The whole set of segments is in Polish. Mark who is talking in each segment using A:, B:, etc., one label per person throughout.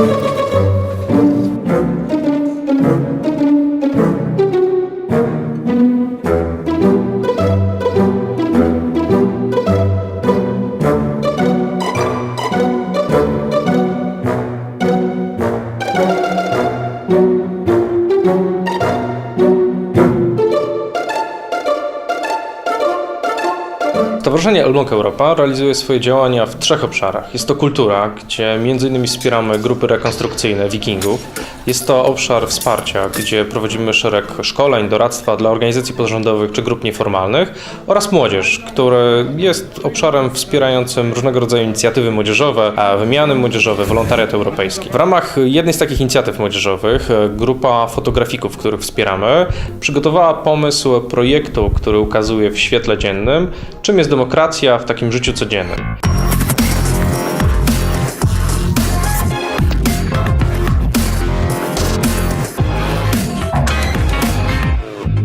A: Thank you. Stowarzyszenie Elbląg Europa realizuje swoje działania w trzech obszarach. Jest to kultura, gdzie m.in. wspieramy grupy rekonstrukcyjne wikingów. Jest to obszar wsparcia, gdzie prowadzimy szereg szkoleń, doradztwa dla organizacji pozarządowych czy grup nieformalnych oraz młodzież, który jest obszarem wspierającym różnego rodzaju inicjatywy młodzieżowe, wymiany młodzieżowe, wolontariat europejski. W ramach jednej z takich inicjatyw młodzieżowych e, grupa fotografików, których wspieramy, przygotowała pomysł projektu, który ukazuje w świetle dziennym, czym jest demokracja w takim życiu codziennym.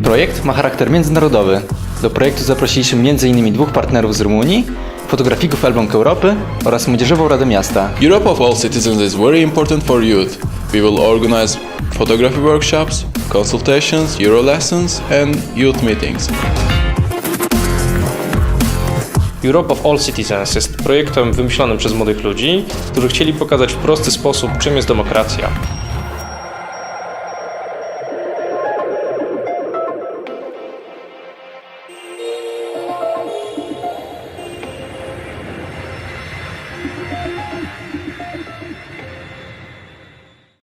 B: Projekt ma charakter międzynarodowy. Do projektu zaprosiliśmy m.in. dwóch partnerów z Rumunii, fotografików Elbląg Europy oraz Młodzieżową Radę Miasta.
C: Europe of all citizens is very important for youth. We will organize photography workshops, consultations, Euro lessons, and youth meetings.
A: Europe of All Citizens jest projektem wymyślonym przez młodych ludzi, którzy chcieli pokazać w prosty sposób, czym jest demokracja.